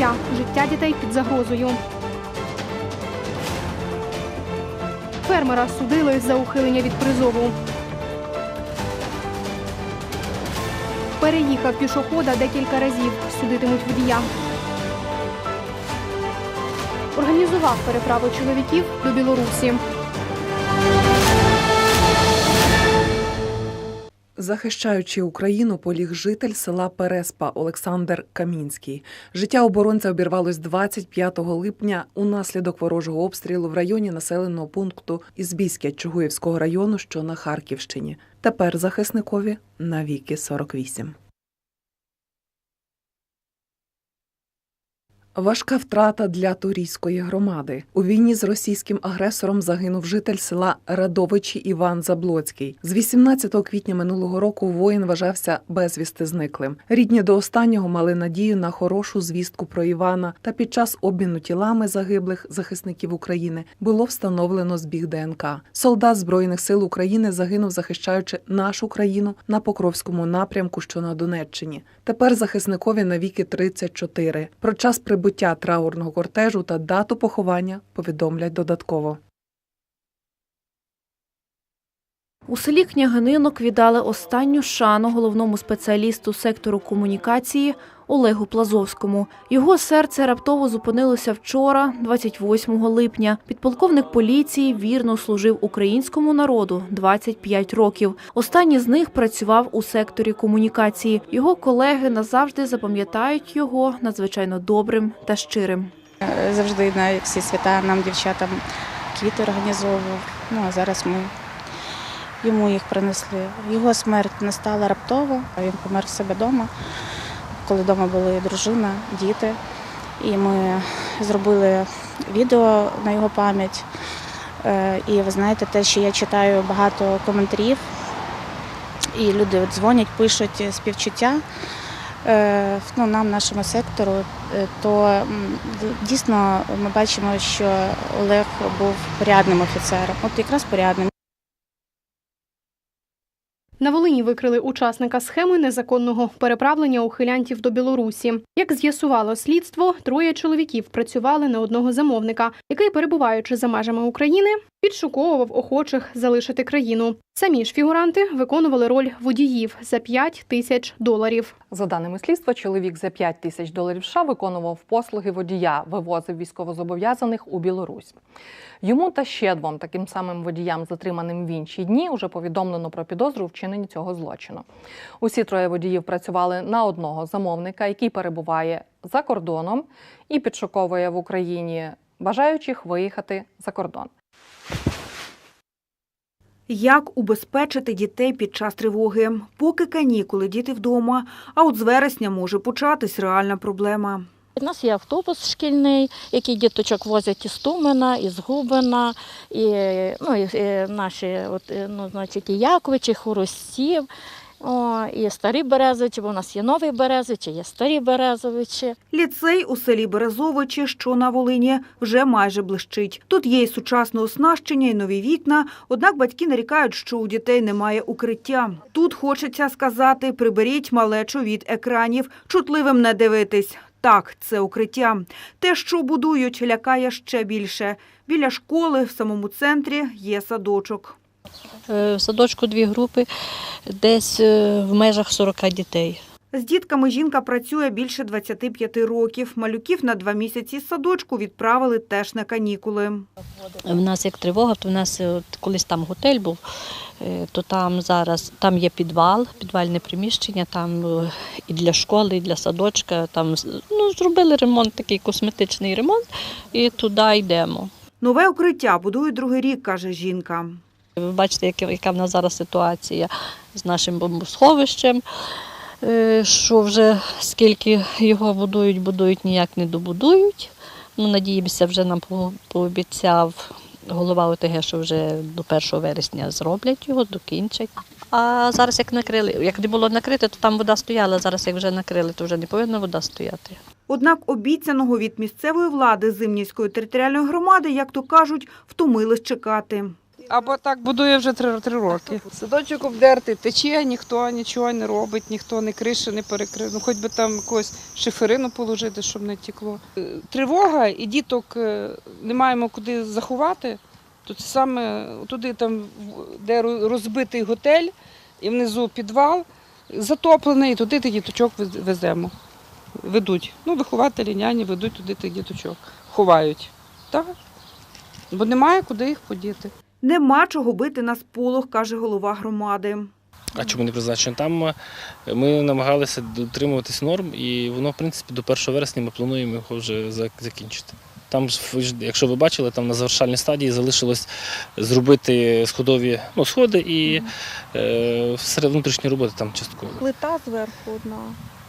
життя. Життя дітей під загрозою. Фермера судили за ухилення від призову. Переїхав пішохода декілька разів. Судитимуть водія. Організував переправу чоловіків до Білорусі. Захищаючи Україну, поліг житель села Переспа Олександр Камінський. Життя оборонця обірвалось 25 липня унаслідок ворожого обстрілу в районі населеного пункту Ізбіськя Чугуївського району, що на Харківщині. Тепер захисникові навіки 48. Важка втрата для турійської громади. У війні з російським агресором загинув житель села Радовичі Іван Заблоцький. З 18 квітня минулого року воїн вважався безвісти зниклим. Рідні до останнього мали надію на хорошу звістку про Івана. Та під час обміну тілами загиблих захисників України було встановлено збіг ДНК. Солдат збройних сил України загинув, захищаючи нашу країну на Покровському напрямку, що на Донеччині. Тепер захисникові навіки 34. Про час прибуття траурного кортежу та дату поховання повідомлять додатково. У селі Княгининок віддали останню шану головному спеціалісту сектору комунікації Олегу Плазовському. Його серце раптово зупинилося вчора, 28 липня. Підполковник поліції вірно служив українському народу 25 років. Останній з них працював у секторі комунікації. Його колеги назавжди запам'ятають його надзвичайно добрим та щирим. Завжди на всі свята нам, дівчатам, квіти організовував. Ну а зараз ми йому їх принесли. Його смерть настала раптово. Він помер в себе вдома, коли вдома були дружина, діти. І ми зробили відео на його пам'ять. Е, І ви знаєте, те, що я читаю багато коментарів, і люди дзвонять, пишуть співчуття е, ну, нам, нашому сектору, е, то дійсно ми бачимо, що Олег був порядним офіцером. От якраз порядним. На Волині викрили учасника схеми незаконного переправлення ухилянтів до Білорусі. Як з'ясувало слідство, троє чоловіків працювали на одного замовника, який, перебуваючи за межами України, підшуковував охочих залишити країну. Самі ж фігуранти виконували роль водіїв за 5 тисяч доларів. За даними слідства, чоловік за 5 тисяч доларів США виконував послуги водія, вивозив військовозобов'язаних у Білорусь. Йому та ще двом таким самим водіям, затриманим в інші дні, уже повідомлено про підозру вчиненні цього злочину. Усі троє водіїв працювали на одного замовника, який перебуває за кордоном і підшуковує в Україні бажаючих виїхати за кордон. Як убезпечити дітей під час тривоги? Поки канікули діти вдома, а от з вересня може початись реальна проблема. У нас є автобус шкільний, який діточок возять із Тумена, із Губина, і, ну, і, наші от, ну, значить, і Яковичі, Хоростів, о, і старі Березовичі, бо у нас є нові Березовичі, є старі Березовичі. Ліцей у селі Березовичі, що на Волині, вже майже блищить. Тут є і сучасне оснащення, і нові вікна, однак батьки нарікають, що у дітей немає укриття. Тут хочеться сказати, приберіть малечу від екранів, чутливим не дивитись. Так, це укриття. Те, що будують, лякає ще більше. Біля школи в самому центрі є садочок. Е, В садочку дві групи, десь е, в межах 40 дітей. З дітками жінка працює більше 25 років. Малюків на два місяці з садочку відправили теж на канікули. У нас як тривога, то в нас е, от, колись там готель був, то там зараз там є підвал, підвальне приміщення, там і для школи, і для садочка. Там ну, зробили ремонт, такий косметичний ремонт, і туди йдемо. Нове укриття будують другий рік, каже жінка. Ви бачите, яка, яка в нас зараз ситуація з нашим бомбосховищем, е, що вже скільки його будують, будують, ніяк не добудують. Ну, надіємося, вже нам пообіцяв голова ОТГ, що вже до 1 вересня зроблять його, докінчать. А зараз як накрили, як не було накрите, то там вода стояла. Зараз як вже накрили, то вже не повинна вода стояти. Однак обіцяного від місцевої влади Зимнівської територіальної громади, як то кажуть, втомились чекати. Або так будує вже три, три роки. Садочок обдертий, тече, ніхто нічого не робить, ніхто не криші не перекрив. Ну хоч би там якусь шиферину положити, щоб не тікло. Е, Тривога і діток е, не маємо куди заховати. Це саме туди, там, де розбитий готель, і внизу підвал затоплений, і туди тих діточок веземо. Ведуть. Ну, вихователі, няні ведуть туди тих діточок. Ховають. Так. Бо немає куди їх подіти. Нема чого бити на сполох, каже голова громади. А чому не призначено? Там е, ми намагалися дотримуватись норм, і воно, в принципі, до 1 вересня ми плануємо його вже закінчити. Там, ж, якщо ви бачили, там на завершальній стадії залишилось зробити сходові ну, сходи і е, серед внутрішні роботи там частково. Плита зверху одна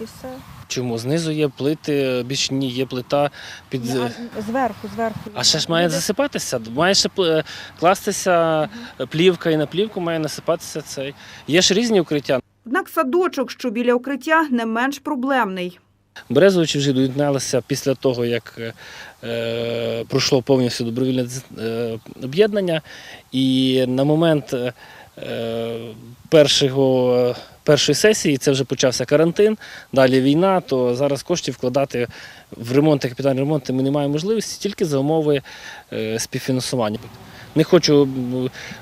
і все. Чому? Знизу є плити, бічні, є плита під. Зверху, зверху. А ще ж має засипатися, має ще пл- кластися плівка і на плівку має насипатися цей. Є ж різні укриття. Однак садочок, що біля укриття, не менш проблемний. Березовичі вже доєдналися після того, як е, пройшло повністю добровільне е, об'єднання. І на момент е, першого, першої сесії це вже почався карантин, далі війна, то зараз коштів вкладати в ремонт і капітальний ремонт ми не маємо можливості тільки за умови е, співфінансування. Не хочу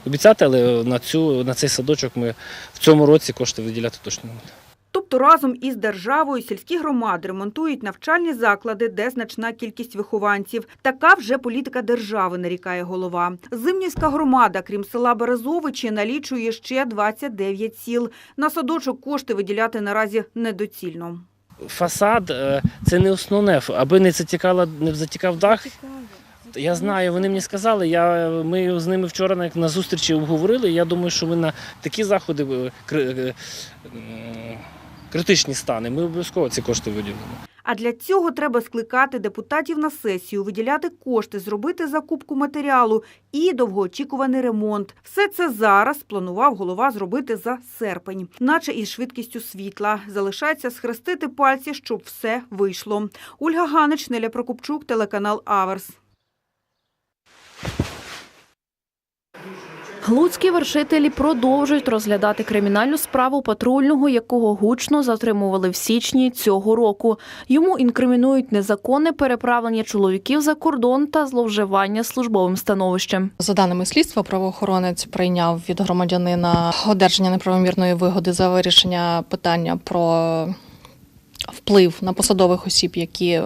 обіцяти, але на, цю, на цей садочок ми в цьому році кошти виділяти точно не будемо. Тобто разом із державою сільські громади ремонтують навчальні заклади, де значна кількість вихованців. Така вже політика держави, нарікає голова. Зимнівська громада, крім села Березовичі, налічує ще 29 сіл. На садочок кошти виділяти наразі недоцільно. Фасад е, це не основне, аби не затікала, не затікав дах. Я знаю, вони мені сказали. Я, ми з ними вчора на, зустрічі обговорили. Я думаю, що ми на такі заходи е, е, критичні стани. Ми обов'язково ці кошти виділимо. А для цього треба скликати депутатів на сесію, виділяти кошти, зробити закупку матеріалу і довгоочікуваний ремонт. Все це зараз планував голова зробити за серпень, наче із швидкістю світла. Залишається схрестити пальці, щоб все вийшло. Ольга Ганич, Неля Прокопчук, телеканал Аверс. Глуцькі вершителі продовжують розглядати кримінальну справу патрульного, якого гучно затримували в січні цього року. Йому інкримінують незаконне переправлення чоловіків за кордон та зловживання службовим становищем. За даними слідства, правоохоронець прийняв від громадянина одержання неправомірної вигоди за вирішення питання про вплив на посадових осіб, які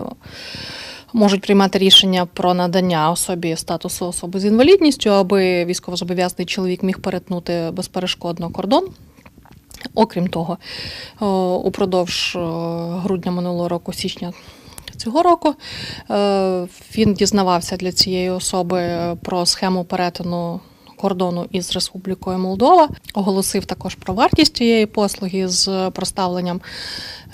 можуть приймати рішення про надання особі статусу особи з інвалідністю, аби військовозобов'язаний чоловік міг перетнути безперешкодно кордон. Окрім того, упродовж грудня минулого року, січня цього року, е, він дізнавався для цієї особи про схему перетину кордону із Республікою Молдова, оголосив також про вартість цієї послуги з проставленням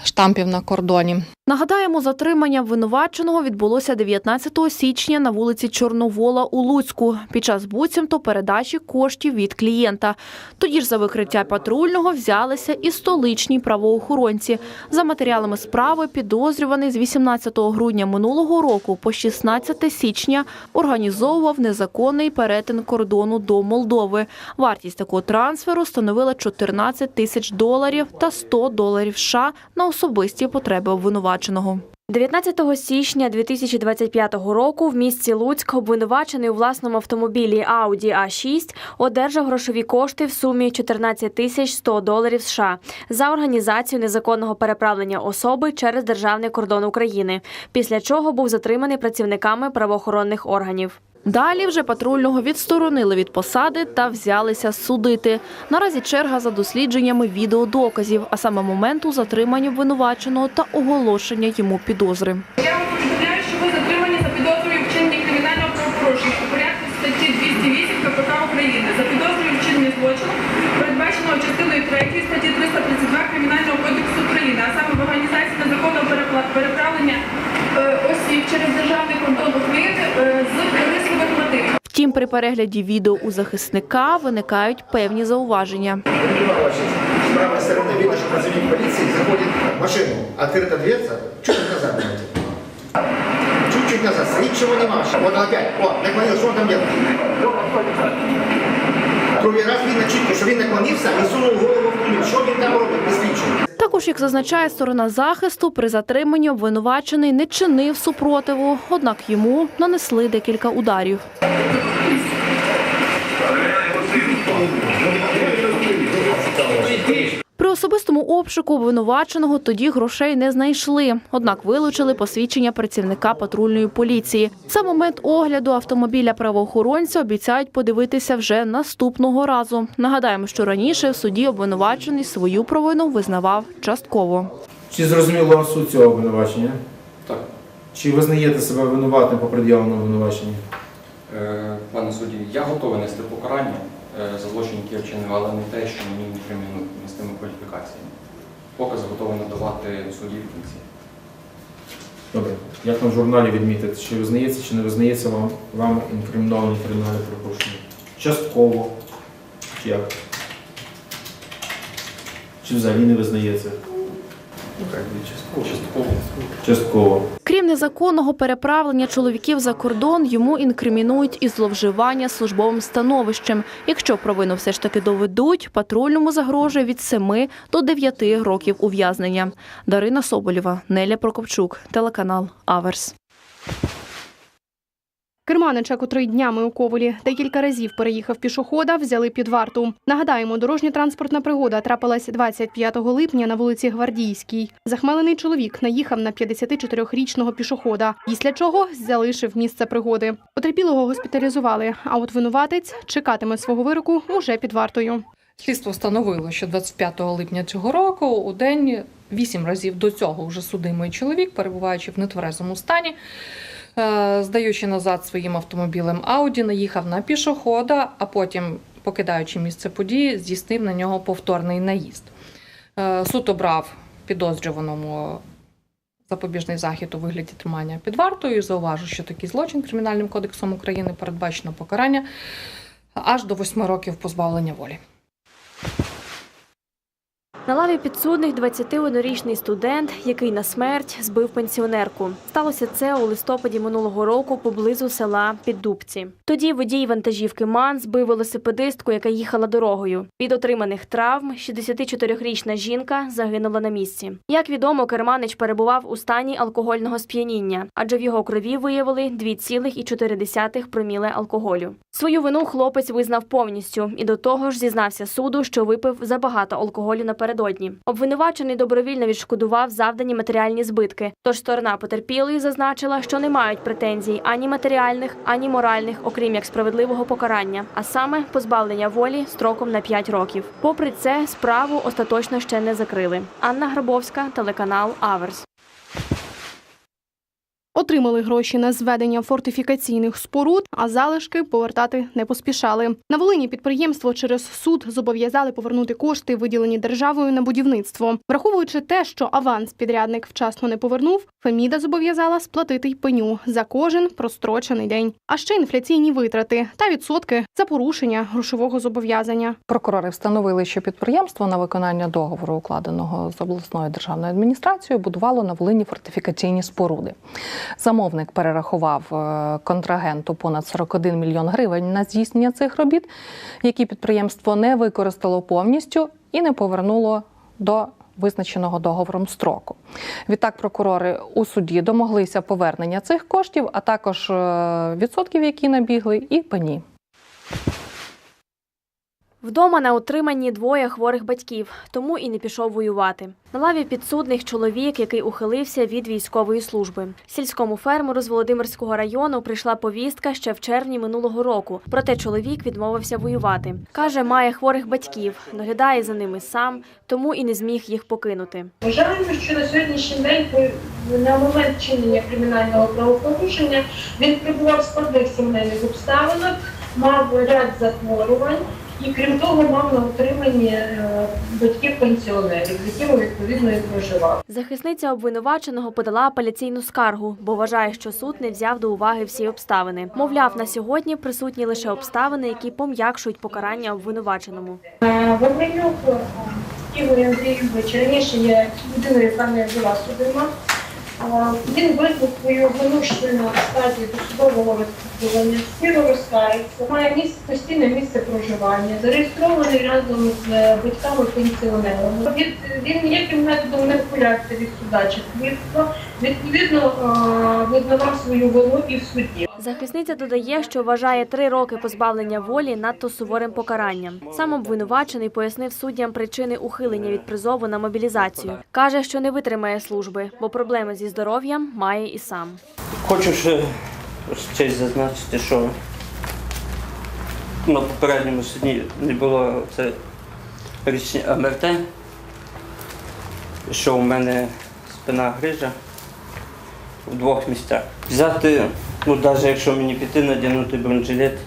штампів на кордоні. Нагадаємо, затримання обвинуваченого відбулося 19 січня на вулиці Чорновола у Луцьку під час буцімто передачі коштів від клієнта. Тоді ж за викриття патрульного взялися і столичні правоохоронці. За матеріалами справи підозрюваний з 18 грудня минулого року по 16 січня організовував незаконний перетин кордону до Молдови. Вартість такого трансферу становила 14 тисяч доларів та 100 доларів США на особисті потреби обвинуваченого. 19 січня 2025 року в місті Луцьк обвинувачений у власному автомобілі Audi A6 одержав грошові кошти в сумі 14 тисяч 100 доларів США за організацію незаконного переправлення особи через державний кордон України, після чого був затриманий працівниками правоохоронних органів. Далі вже патрульного відсторонили від посади та взялися судити. Наразі черга за дослідженнями відеодоказів, а саме моменту затримання обвинуваченого та оголошення йому підозри. Я вам повідомляю, що ви затримані за підозрою вчинення кримінального правопорушення у порядку статті 208 КПК України за підозрою вчинення злочину, передбаченого частиною 3 статті 332 Кримінального кодексу України, а саме в організації незаконного переправлення е, осіб через державний кордон України е, з корисливих мотивів. Втім, при перегляді відео у захисника виникають певні зауваження. С правой стороны видно, что працівник полиции заходит в машину. Открыта дверца, чуть-чуть назад давайте. Чуть-чуть назад, ничего не машет. Вот он опять, о, наклонился, что он там делает? Другий раз видно чітко, що він наклонився і сунув голову в кулі. Що він там робить? Не слідчий. Також, як зазначає сторона захисту, при затриманні обвинувачений не чинив супротиву, однак йому нанесли декілька ударів. Особистому обшуку обвинуваченого тоді грошей не знайшли, однак вилучили посвідчення працівника патрульної поліції. За момент огляду автомобіля правоохоронця обіцяють подивитися вже наступного разу. Нагадаємо, що раніше в суді обвинувачений свою провину визнавав частково. Чи зрозуміло вам суть цього обвинувачення? Так, Чи визнаєте себе винуватим по пред'явленому обвинуваченню? е, пане судді, я готовий нести покарання е, за злочин, який я вчинив, але не те, що мені не кримінують з кваліфікаціями. Показ готовий надавати судді в кінці. Добре. Як там в журналі відмітити, чи визнається, чи не визнається вам, вам інкриміновані кримінальне припущення? Частково. Чи як? Чи взагалі не визнається? Частково. Крім незаконного переправлення чоловіків за кордон, йому інкримінують і зловживання службовим становищем. Якщо провину все ж таки доведуть, патрульному загрожує від 7 до 9 років ув'язнення. Дарина Соболєва, Неля Прокопчук, телеканал Аверс. Керманича, котрий днями у Ковелі декілька разів переїхав пішохода, взяли під варту. Нагадаємо, дорожньо-транспортна пригода трапилась 25 липня на вулиці Гвардійській. Захмелений чоловік наїхав на 54-річного пішохода, після чого залишив місце пригоди. Потерпілого госпіталізували, а от винуватець чекатиме свого вироку уже під вартою. Слідство встановило, що 25 липня цього року у день вісім разів до цього вже судимий чоловік, перебуваючи в нетверезому стані, здаючи назад своїм автомобілем Ауді, наїхав на пішохода, а потім, покидаючи місце події, здійснив на нього повторний наїзд. Е, Суд обрав підозрюваному запобіжний захід у вигляді тримання під вартою. Зауважу, що такий злочин Кримінальним кодексом України передбачено покарання аж до восьми років позбавлення волі. На лаві підсудних 21-річний студент, який на смерть збив пенсіонерку. Сталося це у листопаді минулого року поблизу села Піддубці. Тоді водій вантажівки МАН збив велосипедистку, яка їхала дорогою. Від отриманих травм 64-річна жінка загинула на місці. Як відомо, керманич перебував у стані алкогольного сп'яніння, адже в його крові виявили 2,4 проміле алкоголю. Свою вину хлопець визнав повністю і до того ж зізнався суду, що випив забагато алкоголю напередодні. Обвинувачений добровільно відшкодував завдані матеріальні збитки. Тож сторона потерпілої зазначила, що не мають претензій ані матеріальних, ані моральних, окрім як справедливого покарання, а саме позбавлення волі строком на 5 років. Попри це, справу остаточно ще не закрили. Анна Грабовська, телеканал Аверс. Отримали гроші на зведення фортифікаційних споруд, а залишки повертати не поспішали. На Волині підприємство через суд зобов'язали повернути кошти, виділені державою на будівництво. Враховуючи те, що аванс підрядник вчасно не повернув, Феміда зобов'язала сплатити й пеню за кожен прострочений день, а ще інфляційні витрати та відсотки за порушення грошового зобов'язання. Прокурори встановили, що підприємство на виконання договору, укладеного з обласною державною адміністрацією, будувало на Волині фортифікаційні споруди. Замовник перерахував е, контрагенту понад 41 мільйон гривень на здійснення цих робіт, які підприємство не використало повністю і не повернуло до визначеного договором строку. Відтак прокурори у суді домоглися повернення цих коштів, а також е, відсотків, які набігли, і пені. Вдома на утриманні двоє хворих батьків, тому і не пішов воювати. На лаві підсудних чоловік, який ухилився від військової служби. Сільському фермеру з Володимирського району прийшла повістка ще в червні минулого року. Проте чоловік відмовився воювати. Каже, має хворих батьків, доглядає за ними сам, тому і не зміг їх покинути. Вважаємо, що на сьогоднішній день на момент вчинення кримінального правопорушення він перебував в складних сімейних обставинах, мав ряд захворювань і крім того мав на утриманні е, батьків-пенсіонерів, з якими відповідно і проживав. Захисниця обвинуваченого подала апеляційну скаргу, бо вважає, що суд не взяв до уваги всі обставини. Мовляв, на сьогодні присутні лише обставини, які пом'якшують покарання обвинуваченому. Е, Вавренюк е, Ігор Андрійович раніше є людиною, яка не була судима. Він визнав свою винушену стадію досудового розслідування, щиро розкається, має місце постійне місце проживання, зареєстрований разом з е, батьками-пенсіонерами. Він, він ніяким методом не вхиляється від суда чи слідства, відповідно визнавав свою вину і в суді. Захисниця додає, що вважає три роки позбавлення волі надто суворим покаранням. Сам обвинувачений пояснив суддям причини ухилення від призову на мобілізацію. Каже, що не витримає служби, бо проблеми зі здоров'ям має і сам. Хочу ще ще зазначити, що на попередньому суді не було це річне МРТ, що у мене спина грижа в двох місцях. Взяти, ну навіть якщо мені піти надягнути бронежилет,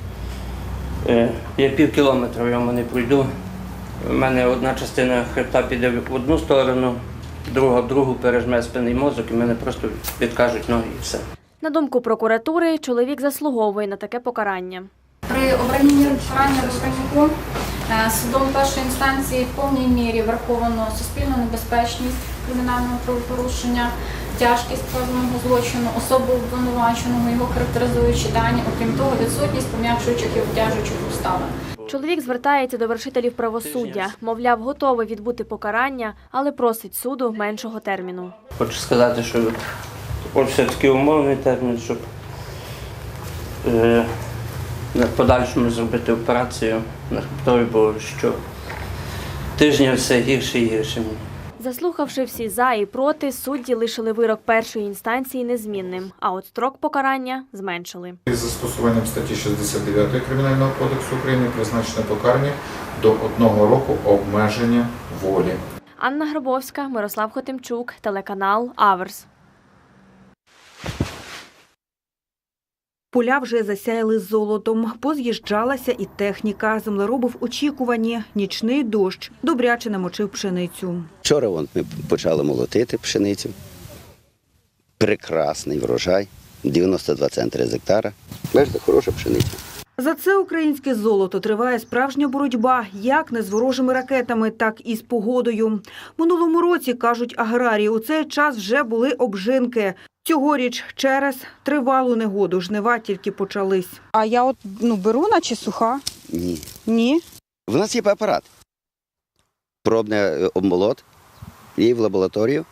е, я пів кілометра я не пройду. У мене одна частина хребта піде в одну сторону, друга в другу пережме спинний мозок і мене просто відкажуть ноги і все. На думку прокуратури, чоловік заслуговує на таке покарання. При обранні покарання Русаніку е, судом першої інстанції в повній мірі враховано суспільну небезпечність кримінального правопорушення, тяжкість вказаного злочину, особу обвинуваченого, його характеризуючі дані, окрім того, відсутність пом'якшуючих і обтяжуючих обставин. Чоловік звертається до вершителів правосуддя, мовляв, готовий відбути покарання, але просить суду меншого терміну. Хочу сказати, що ось все-таки умовний термін, щоб е, на подальшому зробити операцію на хребтові, бо що тижня все гірше і гірше мені. Заслухавши всі за і проти, судді лишили вирок першої інстанції незмінним, а от строк покарання зменшили. Із застосуванням статті 69 Кримінального кодексу України призначене покарання до одного року обмеження волі. Анна Гробовська, Мирослав Хотимчук, телеканал Аверс. Поля вже засяяли золотом, поз'їжджалася і техніка. Землероби в очікуванні. Нічний дощ добряче намочив пшеницю. Вчора вон, ми почали молотити пшеницю. Прекрасний врожай. 92 центри з гектара. Бачите, хороша пшениця. За це українське золото триває справжня боротьба як не з ворожими ракетами, так і з погодою. Минулому році, кажуть аграрії, у цей час вже були обжинки. Цьогоріч через тривалу негоду жнива тільки почались. А я от ну беру, наче суха. Ні. Ні. В нас є апарат. Пробне е, обмолот, її в лабораторію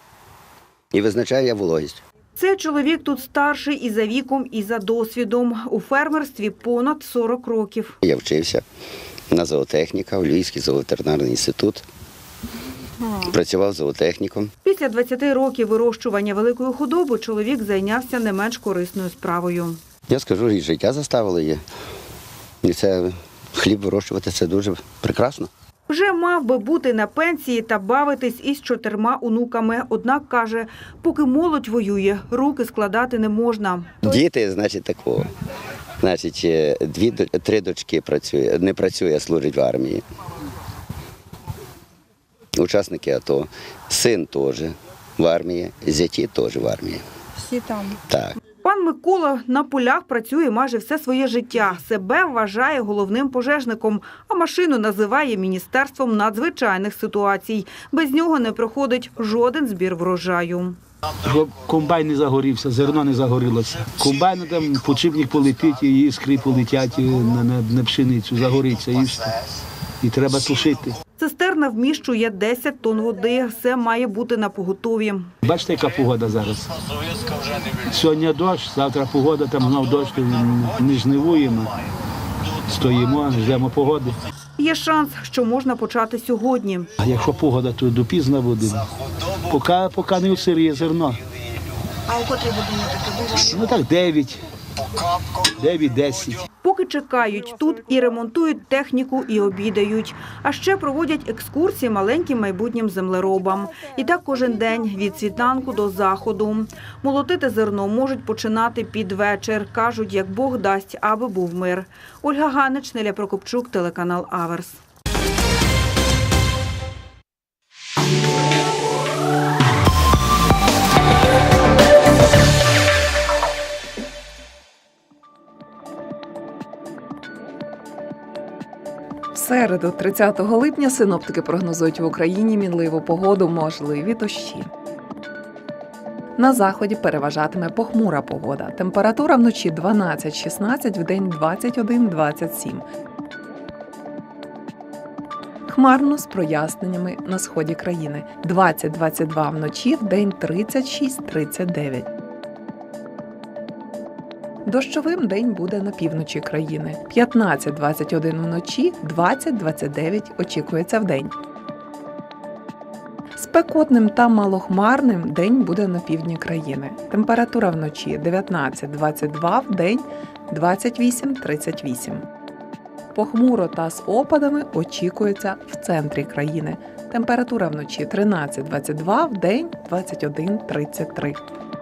і визначає я вологість. Цей чоловік тут старший і за віком, і за досвідом. У фермерстві понад 40 років. Я вчився на зоотехніка, у Львівський зооветеринарний інститут. Працював зоотехніком. Після 20 років вирощування великої худоби чоловік зайнявся не менш корисною справою. Я скажу, і життя заставило її. І це хліб вирощувати це дуже прекрасно. Вже мав би бути на пенсії та бавитись із чотирма онуками. Однак каже, поки молодь воює, руки складати не можна. Діти, значить, такого. Значить, е, дві три дочки працює, не працює, а служить в армії. Учасники АТО, син теж в армії, зяті теж в армії. Всі там. Так. Пан Микола на полях працює майже все своє життя. Себе вважає головним пожежником, а машину називає міністерством надзвичайних ситуацій. Без нього не проходить жоден збір врожаю. Комбайн не загорівся, зерно не загорілося. Комбайн там почивник полетить, і іскри полетять на, на, на пшеницю, загориться і все. І треба тушити. Цистерна вміщує 10 тонн води. Все має бути на поготові. Бачите, яка погода зараз? Сьогодні дощ, завтра погода, там знов дощ, не жнивуємо. Стоїмо, ждемо погоди. Є шанс, що можна почати сьогодні. А якщо погода, то допізно буде. Поки, поки не усиріє зерно. А у котрій годині таке? Ну так 9, 9-10. Поки чекають тут і ремонтують техніку, і обідають. А ще проводять екскурсії маленьким майбутнім землеробам. І так кожен день від світанку до заходу. Молотити зерно можуть починати під вечір. Кажуть, як Бог дасть, аби був мир. Ольга Ганич, Неля Прокопчук, телеканал Аверс. Середу, 30 липня, синоптики прогнозують в Україні мінливу погоду, можливі дощі. На заході переважатиме похмура погода. Температура вночі 12-16, вдень 21-27. Хмарно з проясненнями на сході країни 20-22 вночі, вдень 36-39. Дощовим день буде на півночі країни. 15-21 вночі, 20-29 очікується вдень. Спекотним та малохмарним день буде на півдні країни. Температура вночі 19-22, вдень 28-38. Похмуро та з опадами очікується в центрі країни. Температура вночі 13-22, вдень 21-33.